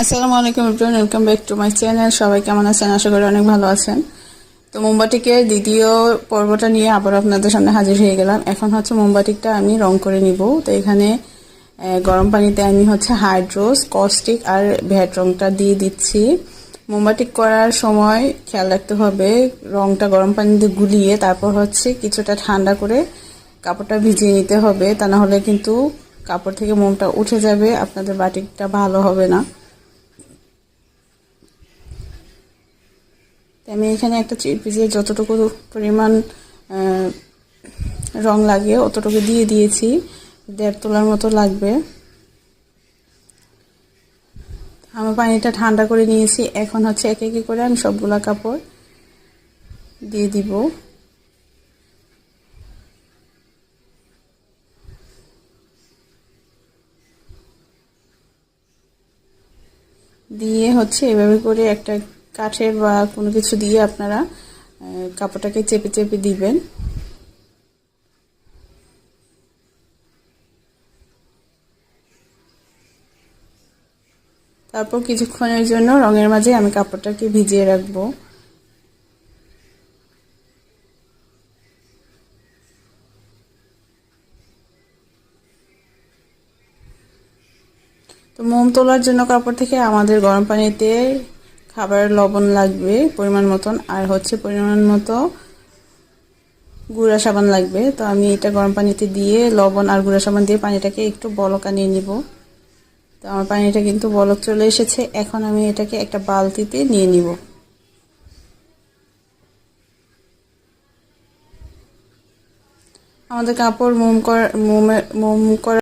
আসসালামু আলাইকুম everyone welcome back to my channel সবাই কেমন আছেন? আশা করি অনেক ভালো আছেন। তো মোমবাতিকে দ্বিতীয় পর্বটা নিয়ে আবার আপনাদের সামনে হাজির হয়ে গেলাম। এখন হচ্ছে মোমবাতিকটা আমি রং করে নিব। তো এখানে গরম পানিতে আমি হচ্ছে হাইড্রোস কস্টিক আর ভ্যাট রংটা দিয়ে দিচ্ছি। মোমবাতিক করার সময় খেয়াল রাখতে হবে, রংটা গরম পানিতে গুলিয়ে তারপর হচ্ছে কিছুটা ঠান্ডা করে কাপড়টা ভিজিয়ে নিতে হবে। তা না হলে কিন্তু কাপড় থেকে মোমটা উঠে যাবে, আপনাদের বাটিকটা ভালো হবে না। তো আমি এখানে একটা ভিজিয়ে যতটুকু পরিমাণ রং লাগে অতটুকু দিয়ে দিয়েছি। দেড় তোলার মতো লাগবে। আমি পানিটা ঠান্ডা করে নিয়েছি। এখন হচ্ছে এক একে করে আমি সবগুলা কাপড় দিয়ে দিব। দিয়ে হচ্ছে এভাবে করে একটা কাঠের বা কোনো কিছু দিয়ে আপনারা কাপড়টাকে চেপে চেপে দিবেন। তারপর কিছুক্ষণের জন্য রঙের মাঝে আমি কাপড়টাকে ভিজিয়ে রাখব। তো মোম তোলার জন্য কাপড় থেকে আমাদের গরম পানিতে খাবারের লবণ লাগবে পরিমাণ মতন, আর হচ্ছে পরিমাণ মতো গুঁড়া সাবান লাগবে। তো আমি এটা গরম পানিতে দিয়ে লবণ আর গুঁড়া সাবান দিয়ে পানিটাকে একটু বলক আনিয়ে নিব। তো আমার পানিটা কিন্তু বলক চলে এসেছে, এখন আমি এটাকে একটা বালতিতে নিয়ে নিব। আমাদের কাপড় মোম করা মোমের মোম করা